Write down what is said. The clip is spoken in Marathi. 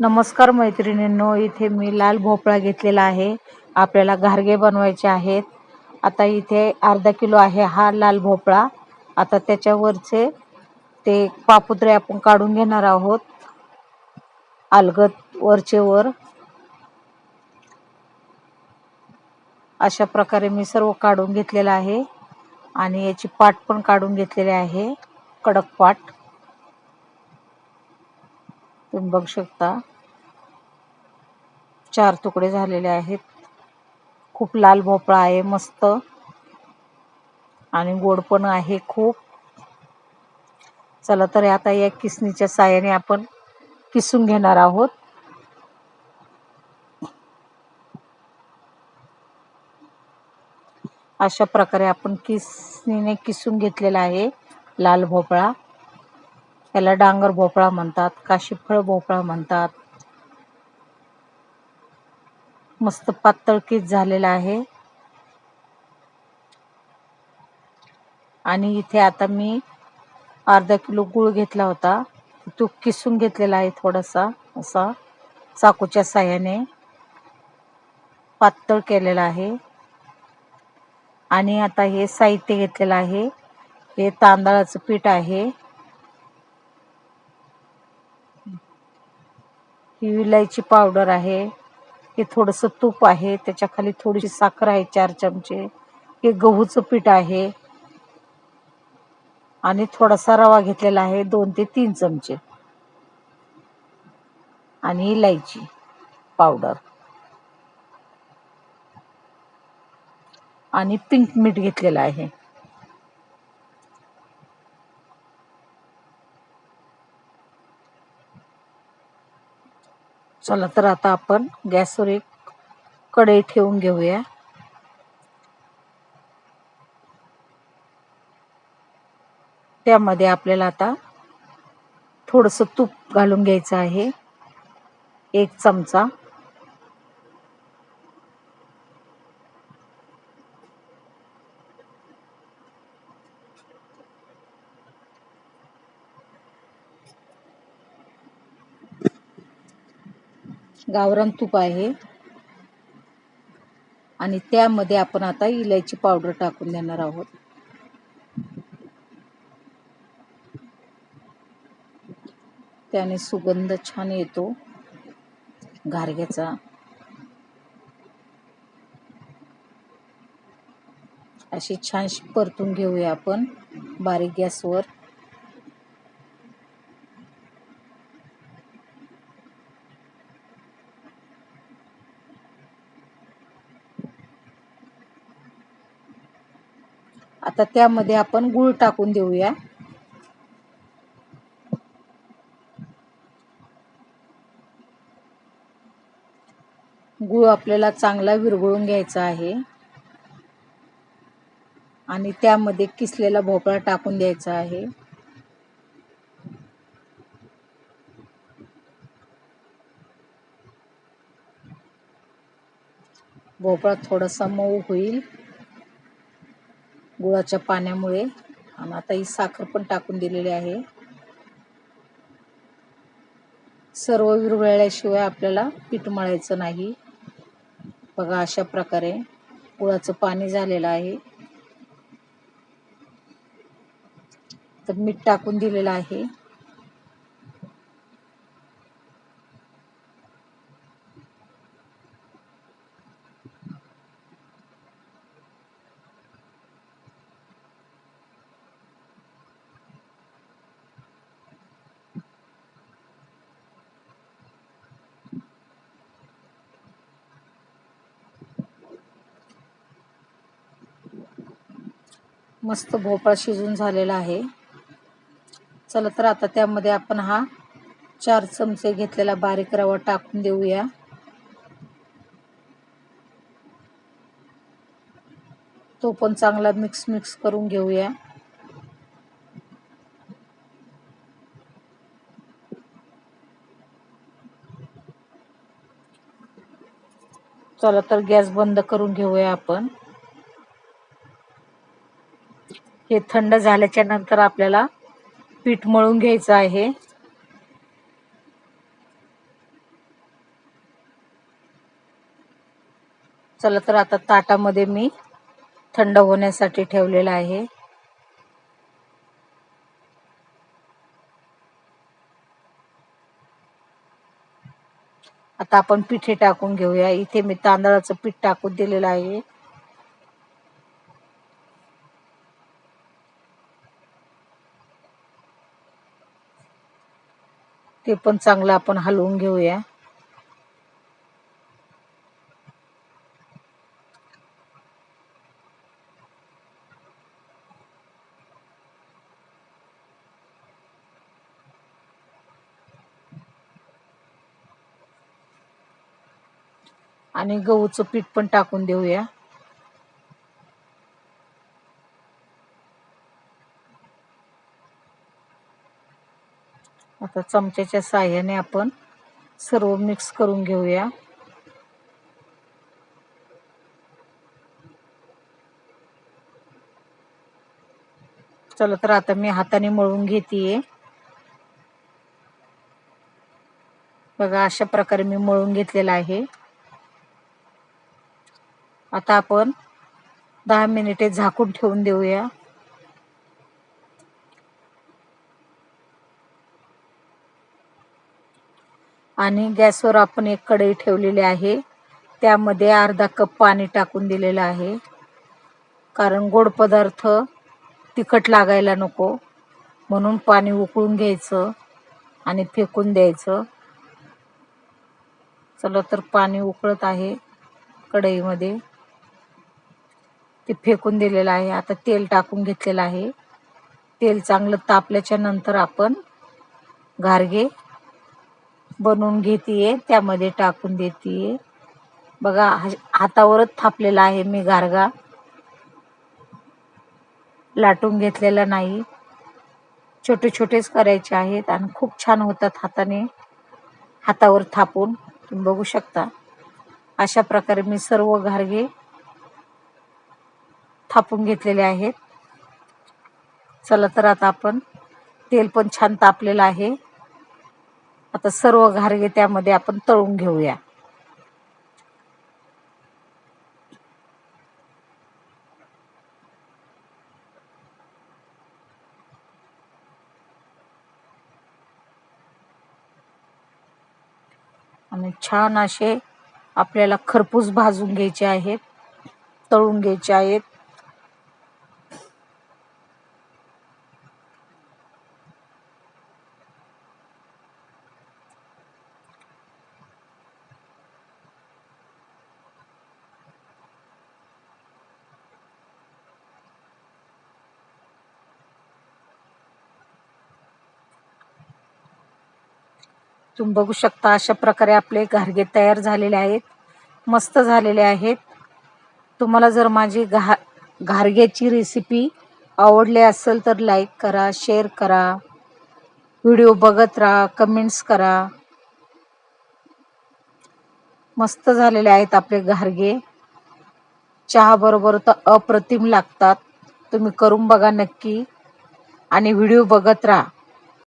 नमस्कार मैत्रिणींनो इथे मी लाल भोपळा घेतलेला आहे. आपल्याला घारगे बनवायचे आहेत. आता इथे अर्धा किलो आहे हा लाल भोपळा. आता त्याच्यावरचे ते पापुत्रे आपण काढून घेणार आहोत. अलगत वरचे वर. अशा प्रकारे मी सर्व काढून घेतलेलं आहे. आणि याची पाट पण काढून घेतलेली आहे. कडक पाट. तुम्ही बघू शकता. चार तुकडे झालेले आहेत. खूप लाल भोपळा आहे मस्त. आणि गोड पण आहे खूप. चला तर आता या किसणीच्या साहाय्याने आपण किसून घेणार आहोत. अशा प्रकारे आपण किसणीने किसून घेतलेला आहे लाल भोपळा. याला डांगर भोपळा म्हणतात काशीफळ भोपळा म्हणतात. मस्त पातळ किस झालेला आहे. आणि इथे आता मी अर्धा किलो गूळ घेतला होता. तो किसून घेतलेला आहे थोडासा असा चाकूच्या साह्याने पातळ केलेला आहे. आणि आता हे साहित्य घेतलेलं आहे. हे तांदळाचं पीठ आहे. ही विलायची पावडर आहे हे थोडंसं तूप आहे त्याच्याखाली थोडीशी साखर आहे चार चमचे. हे गहूचं पीठ आहे. आणि थोडासा रवा घेतलेला आहे दोन ते तीन चमचे. आणि इलायची पावडर. आणि पिंक मीठ घेतलेलं आहे. चला तर आता आपण गॅसवर एक कढई ठेवून घेऊया. त्यामध्ये आपल्याला आता थोडस तूप घालून घ्यायचं आहे. एक चमचा. गावरान तूप आहे. आणि त्यामध्ये आपण आता इलायची पावडर टाकून देणार आहोत. त्याने सुगंध छान येतो. घारग्याचा अशी छानशी परतून घेऊया आपण बारीक गॅसवर. आता त्यामध्ये आपण गूळ टाकून देऊया. गूळ आपल्याला चांगला विरघळून घ्यायचा आहे. आणि त्यामध्ये किसलेला भोपळा टाकून द्यायचा आहे. भोपळा थोडासा मऊ होईल. गुळाच्या पाण्यामुळे. आणि आता ही साखर पण टाकून दिलेली आहे. सर्व विरघळल्याशिवाय आपल्याला पीठ मळायचं नाही. बघा अशा प्रकारे गुळाचं पाणी झालेलं आहे. तर मीठ टाकून दिलेलं आहे. मस्त भोपळा शिजून झालेला आहे. चला तर आता त्यामध्ये आपण हा चार चमचे घेतलेला बारीक रवा टाकून देऊया. तो पण चांगला मिक्स मिक्स करून घेऊया. चला तर गॅस बंद करून घेऊया आपण. हे थंड झाल्याच्यानंतर आपल्याला पीठ मळून घ्यायचं आहे. चला तर आता ताटामध्ये मी थंड होण्यासाठी ठेवलेलं आहे. आता आपण पिठे टाकून घेऊया. इथे मी तांदळाचं पीठ टाकून दिलेलं आहे. ते पण चांगलं आपण हलवून घेऊया. आणि गहूचं पीठ पण टाकून देऊया. आता चमच्याच्या साह्याने आपण सर्व मिक्स करून घेऊया. चला तर आता मी हाताने मळून घेते बघा अशा प्रकारे मी मळून घेतलेला आहे. आता आपण दहा मिनिटे झाकून ठेवून देऊया. आणि गॅसवर आपण एक कढई ठेवलेली आहे. त्यामध्ये अर्धा कप पाणी टाकून दिलेलं आहे. कारण गोड पदार्थ तिखट लागायला नको. म्हणून पाणी उकळून घ्यायचं आणि फेकून द्यायचं. चला तर पाणी उकळत आहे कढईमध्ये. ते फेकून दिलेलं आहे. आता तेल टाकून घेतलेलं आहे. तेल चांगलं तापल्याच्या नंतर आपण घारगे बनवून घेते त्यामध्ये टाकून देते बघा हातावरच थापलेला आहे मी गारगा. लाटून घेतलेला नाही. छोटे छोटेच करायचे आहेत आणि खूप छान होतात हाताने. हातावर थापून तुम्ही बघू शकता. अशा प्रकारे मी सर्व घारगे थापून घेतलेले आहेत. चला तर आता आपण तेल पण छान तापलेलं आहे. आता सर्व घारगे त्यामध्ये आपण तळून घेऊया. आणि छान असे आपल्याला खरपूस भाजून घ्यायचे आहेत तळून घ्यायचे आहेत. तुम्ही बघू शकता अशा प्रकारे आपले घारगे तयार झालेले आहेत मस्त झालेले आहेत. तुम्हाला जर माझी घा घारग्याची रेसिपी आवडली असेल तर लाईक करा शेअर करा. व्हिडिओ बघत राहा कमेंट्स करा. मस्त झालेले आहेत आपले घारगे. चहाबरोबर तर अप्रतिम लागतात. तुम्ही करून बघा नक्की. आणि व्हिडिओ बघत राहा.